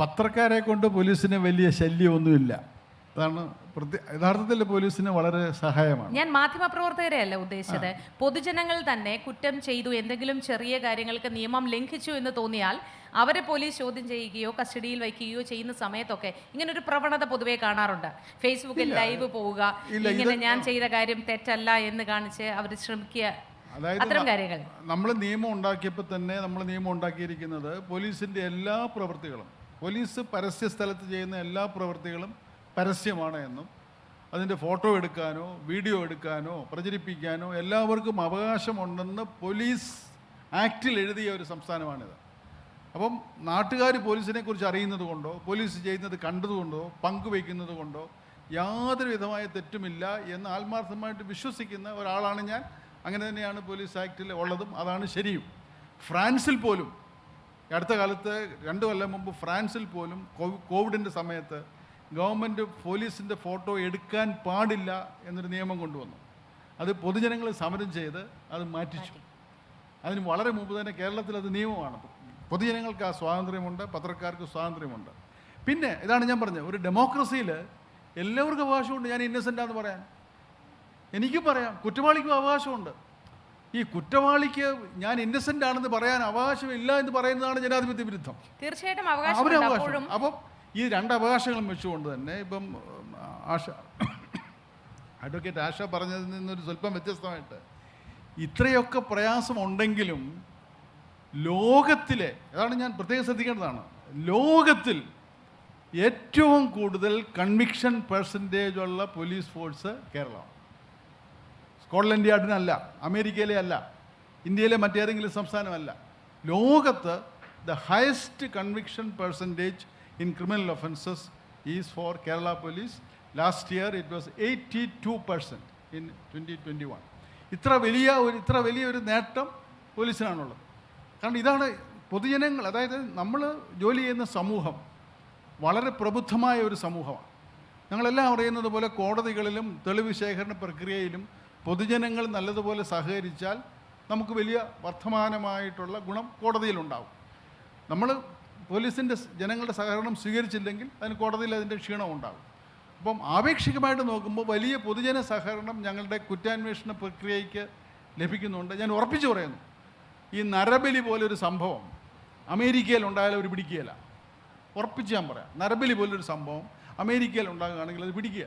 പത്രക്കാരെ കൊണ്ട് പോലീസിന് വലിയ ശല്യമൊന്നുമില്ല. അതാണ് യഥാർത്ഥത്തിൽ പോലീസിന് വളരെ സഹായമാണ്. ഞാൻ മാധ്യമപ്രവർത്തകരെ അല്ല ഉദ്ദേശിച്ചത് പൊതുജനങ്ങൾ തന്നെ കുറ്റം ചെയ്തു എന്തെങ്കിലും ചെറിയ കാര്യങ്ങൾക്ക് നിയമം ലംഘിച്ചു എന്ന് തോന്നിയാൽ അവരെ പോലീസ് ചോദ്യം ചെയ്യുകയോ കസ്റ്റഡിയിൽ വയ്ക്കുകയോ ചെയ്യുന്ന സമയത്തൊക്കെ ഇങ്ങനെ ഒരു പ്രവണത പൊതുവെ കാണാറുണ്ട്. ഫേസ്ബുക്കിൽ ലൈവ് പോവുക ഇങ്ങനെ ഞാൻ ചെയ്ത കാര്യം തെറ്റല്ല എന്ന് കാണിച്ച് അവർ ശ്രമിക്കുക. അതായത് നമ്മൾ നിയമം ഉണ്ടാക്കിയപ്പോൾ തന്നെ നമ്മൾ നിയമം ഉണ്ടാക്കിയിരിക്കുന്നത് പോലീസിന്റെ എല്ലാ പ്രവൃത്തികളും പോലീസ് പരസ്യ സ്ഥലത്ത് ചെയ്യുന്ന എല്ലാ പ്രവൃത്തികളും പരസ്യമാണ് എന്നും അതിന്റെ ഫോട്ടോ എടുക്കാനോ വീഡിയോ എടുക്കാനോ പ്രചരിപ്പിക്കാനോ എല്ലാവർക്കും അവകാശമുണ്ടെന്ന് പോലീസ് ആക്റ്റിൽ എഴുതിയ ഒരു സംസ്ഥാനമാണിത്. അപ്പം നാട്ടുകാർ പോലീസിനെ കുറിച്ച് അറിയുന്നത് കൊണ്ടോ പോലീസ് ചെയ്യുന്നത് കണ്ടതുകൊണ്ടോ പങ്കുവയ്ക്കുന്നത് കൊണ്ടോ യാതൊരു വിധമായ തെറ്റുമില്ല എന്ന് ആത്മാർത്ഥമായിട്ട് വിശ്വസിക്കുന്ന ഒരാളാണ് ഞാൻ. അങ്ങനെ തന്നെയാണ് പോലീസ് ആക്റ്റിൽ ഉള്ളതും അതാണ് ശരിയും. ഫ്രാൻസിൽ പോലും അടുത്ത കാലത്ത് രണ്ട് കൊല്ലം മുമ്പ് ഫ്രാൻസിൽ പോലും കോവി- കോവിഡിന്റെ സമയത്ത് ഗവൺമെന്റ് പോലീസിന്റെ ഫോട്ടോ എടുക്കാൻ പാടില്ല എന്നൊരു നിയമം കൊണ്ടുവന്നു. അത് പൊതുജനങ്ങൾ സമരം ചെയ്ത് അത് മാറ്റിച്ചു. അതിന് വളരെ മുമ്പ് തന്നെ കേരളത്തിൽ അത് നിയമമാണ്. പൊതുജനങ്ങൾക്ക് ആ സ്വാതന്ത്ര്യമുണ്ട് പത്രക്കാർക്ക് സ്വാതന്ത്ര്യമുണ്ട്. പിന്നെ ഇതാണ് ഞാൻ പറഞ്ഞത് ഒരു ഡെമോക്രസിയിൽ എല്ലാവർക്കും അവകാശമുണ്ട് ഞാൻ ഇന്നസെന്റാന്ന് പറയാൻ. എനിക്കും പറയാം കുറ്റവാളിക്കും അവകാശമുണ്ട്. ഈ കുറ്റവാളിക്ക് ഞാൻ ഇന്നസെന്റ് ആണെന്ന് പറയാൻ അവകാശമില്ല എന്ന് പറയുന്നതാണ് ജനാധിപത്യ വിരുദ്ധം. തീർച്ചയായിട്ടും അവകാശം. അപ്പം ഈ രണ്ട് അവകാശങ്ങളും വെച്ചുകൊണ്ട് തന്നെ ഇപ്പം ആഷ ആശ അഡ്വക്കേറ്റ് ആശ പറഞ്ഞതിൽ നിന്നൊരു സ്വല്പം വ്യത്യസ്തമായിട്ട് ഇത്രയൊക്കെ പ്രയാസമുണ്ടെങ്കിലും ലോകത്തിലെ അതാണ് ഞാൻ പ്രത്യേകം ശ്രദ്ധിക്കേണ്ടതാണ് ലോകത്തിൽ ഏറ്റവും കൂടുതൽ കൺവിക്ഷൻ പെർസെന്റേജ് ഉള്ള പോലീസ് ഫോഴ്സ് കേരളമാണ്. സ്കോട്ട്ലൻഡ് യാർഡിനല്ല അമേരിക്കയിലെ അല്ല ഇന്ത്യയിലെ മറ്റേതെങ്കിലും സംസ്ഥാനമല്ല. ലോകത്ത് the highest conviction percentage in criminal offences is for Kerala police last year it was eighty two percent in twenty twenty one ഇത്ര വലിയ ഒരു ഇത്ര വലിയൊരു നേട്ടം പോലീസിനാണുള്ളത്. കാരണം ഇതാണ് പൊതുജനങ്ങൾ അതായത് നമ്മൾ ജോലി ചെയ്യുന്ന സമൂഹം വളരെ പ്രബുദ്ധമായ ഒരു സമൂഹമാണ്. ഞങ്ങളെല്ലാം അറിയുന്നത് പോലെ കോടതികളിലും തെളിവ് ശേഖരണ പ്രക്രിയയിലും പൊതുജനങ്ങൾ നല്ലതുപോലെ സഹകരിച്ചാൽ നമുക്ക് വലിയ വർത്തമാനമായിട്ടുള്ള ഗുണം കോടതിയിലുണ്ടാവും. നമ്മൾ പോലീസിന്റെ ജനങ്ങളുടെ സഹകരണം സ്വീകരിച്ചില്ലെങ്കിൽ അതിന് കോടതിയിൽ അതിന്റെ ക്ഷീണം ഉണ്ടാകും അപ്പം ആപേക്ഷികമായിട്ട് നോക്കുമ്പോൾ വലിയ പൊതുജന സഹകരണം ഞങ്ങളുടെ കുറ്റാന്വേഷണ പ്രക്രിയയ്ക്ക് ലഭിക്കുന്നുണ്ട്. ഞാൻ ഉറപ്പിച്ചു പറയുന്നു ഈ നരബലി പോലൊരു സംഭവം അമേരിക്കയിൽ ഉണ്ടായാലും ഒരു പിടിക്കുകയില്ല. ഉറപ്പിച്ച് ഞാൻ പറയാം നരബലി പോലൊരു സംഭവം അമേരിക്കയിൽ ഉണ്ടാകുകയാണെങ്കിൽ അത് പിടിക്കുക